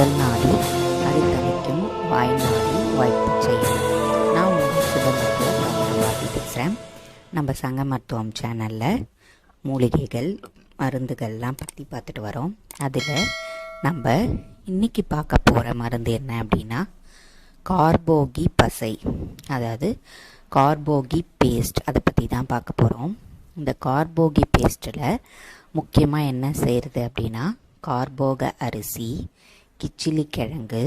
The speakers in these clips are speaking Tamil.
முதல் நாடி அது தணிக்கும் வாய்நாடி வாய்ப்பு செய்யும் நான் உங்கள் சுப பேசுகிறேன் நம்ம சங்க மருத்துவம் சேனலில் மூலிகைகள் மருந்துகள்லாம் பற்றி பார்த்துட்டு வரோம். அதில் நம்ம இன்றைக்கி பார்க்க போகிற மருந்து என்ன அப்படின்னா கார்போகி பசை. அதாவது கார்போகி பேஸ்ட் அதை பற்றி தான் பார்க்க போகிறோம் இந்த கார்போகி பேஸ்ட்டில் முக்கியமாக என்ன செய்கிறது அப்படின்னா கார்போக அரிசி கிச்சிலி கிழங்கு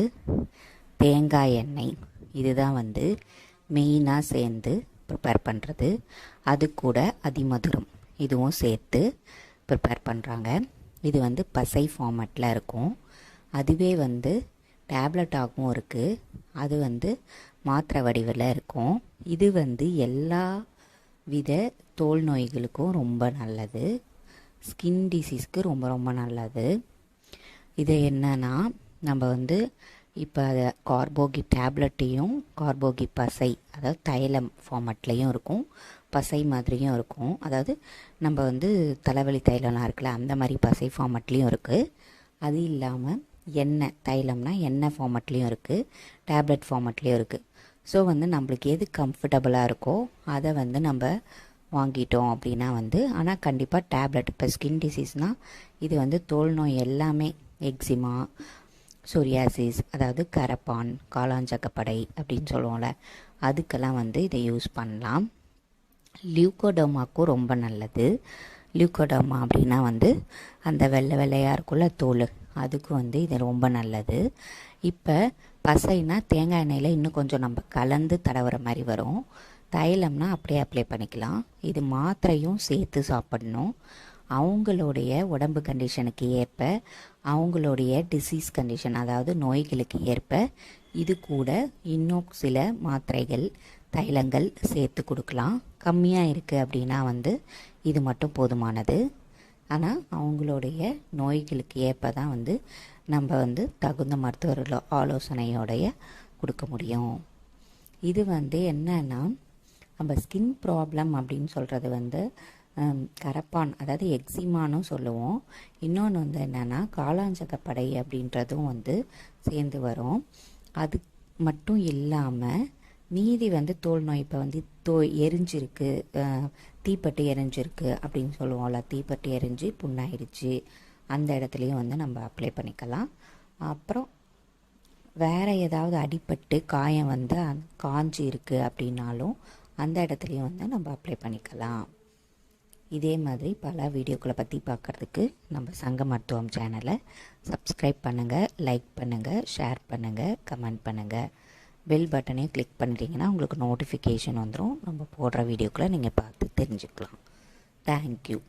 தேங்காய் எண்ணெய் இதுதான் வந்து மெயினாக சேர்ந்து ப்ரிப்பேர் பண்ணுறது அது கூட அதிமதுரம் இதுவும் சேர்த்து ப்ரிப்பேர் பண்ணுறாங்க இது வந்து பசை ஃபார்மேட்டில் இருக்கும். அதுவே வந்து டேப்லெட்டாகவும் இருக்குது அது வந்து மாத்திரை வடிவில் இருக்கும். இது வந்து எல்லா வித தோல் நோய்களுக்கும் ரொம்ப நல்லது. ஸ்கின் டிசீஸ்க்கு ரொம்ப ரொம்ப நல்லது. இது என்னன்னா நம்ம வந்து இப்போ அதை கார்போகி டேப்லெட்டையும் கார்போகி பசை அதாவது தைலம் ஃபார்மட்லேயும் இருக்கும் பசை மாதிரியும் இருக்கும். அதாவது நம்ம வந்து தலைவலி தைலம்லாம் இருக்குல்ல அந்த மாதிரி பசை ஃபார்மட்லேயும் இருக்குது அது இல்லாமல் எண்ணெய் தைலம்னா எண்ணெய் ஃபார்மட்லேயும் இருக்குது டேப்லெட் ஃபார்மட்லேயும் இருக்குது ஸோ வந்து நம்மளுக்கு எது கம்ஃபர்டபுளாக இருக்கோ அதை வந்து நம்ம வாங்கிட்டோம் அப்படின்னா வந்து ஆனால் கண்டிப்பாக டேப்லெட் இப்போ ஸ்கின் டிசீஸ்னால் இது வந்து தோல் நோய் எல்லாமே எக்ஸிமா சோரியாசிஸ் அதாவது கரப்பான் காளாஞ்சக்கப்படை அப்படின்னு சொல்லுவோம்ல அதுக்கெல்லாம் வந்து இதை யூஸ் பண்ணலாம். லியூகோடோமாக்கும் ரொம்ப நல்லது. லியூகோடோமா அப்படின்னா வந்து அந்த வெள்ளை வெள்ளையாக இருக்குள்ள தோல். அதுக்கு வந்து இது ரொம்ப நல்லது. இப்போ பசைனா தேங்காய் எண்ணெயில் இன்னும் கொஞ்சம் நம்ம கலந்து தடவுற மாதிரி வரும். தைலம்னா அப்படியே அப்ளை பண்ணிக்கலாம். இது மாத்திரையும் சேர்த்து சாப்பிடணும். அவங்களுடைய உடம்பு கண்டிஷனுக்கு ஏற்ப அவங்களுடைய டிசீஸ் கண்டிஷன் அதாவது நோய்களுக்கு ஏற்ப இது கூட இன்னும் சில மாத்திரைகள் தைலங்கள் சேர்த்து கொடுக்கலாம். கம்மியாக இருக்குது அப்படின்னா வந்து இது மட்டும் போதுமானது. ஆனால் அவங்களுடைய நோய்களுக்கு ஏற்ப தான் வந்து நம்ம வந்து தகுந்த மருத்துவர்களோ ஆலோசனையோடைய கொடுக்க முடியும். இது வந்து என்னன்னா நம்ம ஸ்கின் ப்ராப்ளம் அப்படின்னு சொல்கிறது வந்து கரப்பான் அதாவது எக்ஸிமானும் சொல்லுவோம். இன்னொன்று வந்து என்னென்னா காளாஞ்சகப்படை அப்படின்றதும் வந்து சேர்ந்து வரும். அது மட்டும் இல்லாமல் மீதி வந்து தோல் நோய் இப்போ வந்து தோ எரிஞ்சிருக்கு தீப்பட்டு எரிஞ்சிருக்கு அப்படின்னு சொல்லுவோம்ல தீப்பட்டு எரிஞ்சு புண்ணாயிடுச்சு அந்த இடத்துலையும் வந்து நம்ம அப்ளை பண்ணிக்கலாம். அப்புறம் வேறு ஏதாவது அடிப்பட்டு காயம் வந்து காஞ்சி இருக்குது அப்படின்னாலும் அந்த இடத்துலையும் வந்து நம்ம அப்ளை பண்ணிக்கலாம். இதே மாதிரி பல வீடியோக்களை பற்றி பார்க்குறதுக்கு நம்ம சங்க மருத்துவம் சேனலை சப்ஸ்கிரைப் பண்ணுங்கள் லைக் பண்ணுங்கள் ஷேர் பண்ணுங்கள் கமெண்ட் பண்ணுங்கள் பெல் பட்டனையும் கிளிக் பண்ணிட்டீங்கன்னா உங்களுக்கு நோட்டிஃபிகேஷன் வந்துடும் நம்ம போடுற வீடியோக்களை நீங்கள் பார்த்து தெரிஞ்சுக்கலாம். தேங்க்யூ